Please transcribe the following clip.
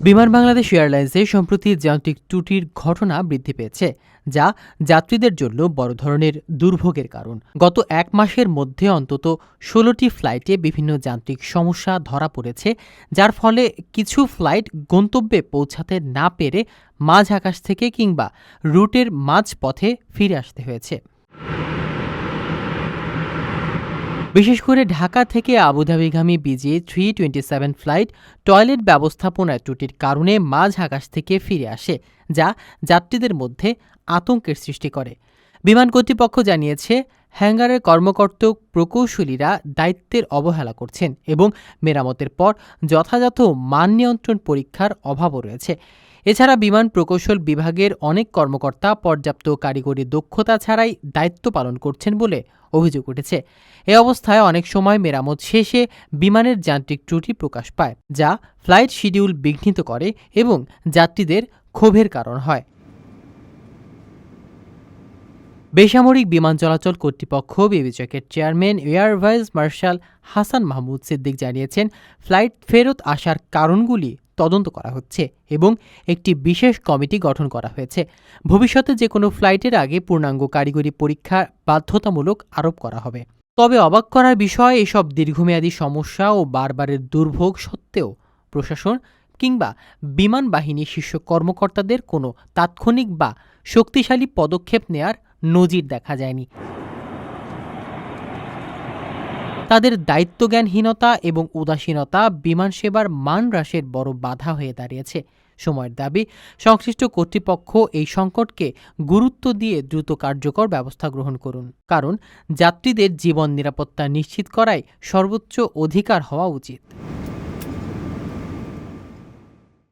বিমান বাংলাদেশ এয়ারলাইন্সে সম্প্রতি যান্ত্রিক ত্রুটির ঘটনা বৃদ্ধি পেয়েছে, যা যাত্রীদের জন্য বড় ধরনের দুর্ভোগের কারণ। গত এক মাসের মধ্যে অন্তত ষোলোটি ফ্লাইটে বিভিন্ন যান্ত্রিক সমস্যা ধরা পড়েছে, যার ফলে কিছু ফ্লাইট গন্তব্যে পৌঁছাতে না পেরে মাঝ আকাশ থেকে কিংবা রুটের মাঝ পথে ফিরে আসতে হয়েছে। বিশেষ করে ঢাকা থেকে আবুধাবিগামী BG three twenty seven flight toilet ব্যবস্থাপনায় ত্রুটির কারণে মাঝ আকাশ থেকে ফিরে আসে, যা যাত্রীদের মধ্যে আতঙ্কের সৃষ্টি করে। বিমান কর্তৃপক্ষ জানিয়েছে হ্যাঙ্গারের কর্মকর্ত প্রকৌশলীরা দায়িত্বের অবহেলা করছেন এবং মেরামতের পর যথাযথ মান নিয়ন্ত্রণ পরীক্ষার অভাবও রয়েছে। এছাড়া বিমান প্রকৌশল বিভাগের অনেক কর্মকর্তা পর্যাপ্ত কারিগরি দক্ষতা ছাড়াই দায়িত্ব পালন করছেন বলে অভিযোগ উঠেছে। এ অবস্থায় অনেক সময় মেরামত শেষে বিমানের যান্ত্রিক ত্রুটি প্রকাশ পায়, যা ফ্লাইট শিডিউল বিঘ্নিত করে এবং যাত্রীদের ক্ষোভের কারণ হয়। বেসামরিক বিমান চলাচল কর্তৃপক্ষ বিবেচকের chairman, air vice marshal Hasan Mahmud Siddique জানিয়েছেন, ফ্লাইট ফেরত আসার কারণগুলি তদন্ত করা হচ্ছে এবং একটি বিশেষ কমিটি গঠন করা হয়েছে। ভবিষ্যতে যে কোনো ফ্লাইটের আগে পূর্ণাঙ্গ কারিগরি পরীক্ষা বাধ্যতামূলক আরোপ করা হবে। তবে অবাক করার বিষয়, এসব দীর্ঘমেয়াদী সমস্যা ও বারবারের দুর্ভোগ সত্ত্বেও প্রশাসন কিংবা বিমান বাহিনীর শীর্ষ কর্মকর্তাদের কোনো তাৎক্ষণিক বা শক্তিশালী পদক্ষেপ নেয়ার নজির দেখা যায়নি। তাদের দায়িত্বজ্ঞানহীনতা এবং উদাসীনতা বিমান সেবার মান হ্রাসের বড় বাধা হয়ে দাঁড়িয়েছে। সময়ের দাবি, সংশ্লিষ্ট কর্তৃপক্ষ এই সংকটকে গুরুত্ব দিয়ে দ্রুত কার্যকর ব্যবস্থা গ্রহণ করুন। কারণ, যাত্রীদের জীবন নিরাপত্তা নিশ্চিত করাই সর্বোচ্চ অধিকার হওয়া উচিত।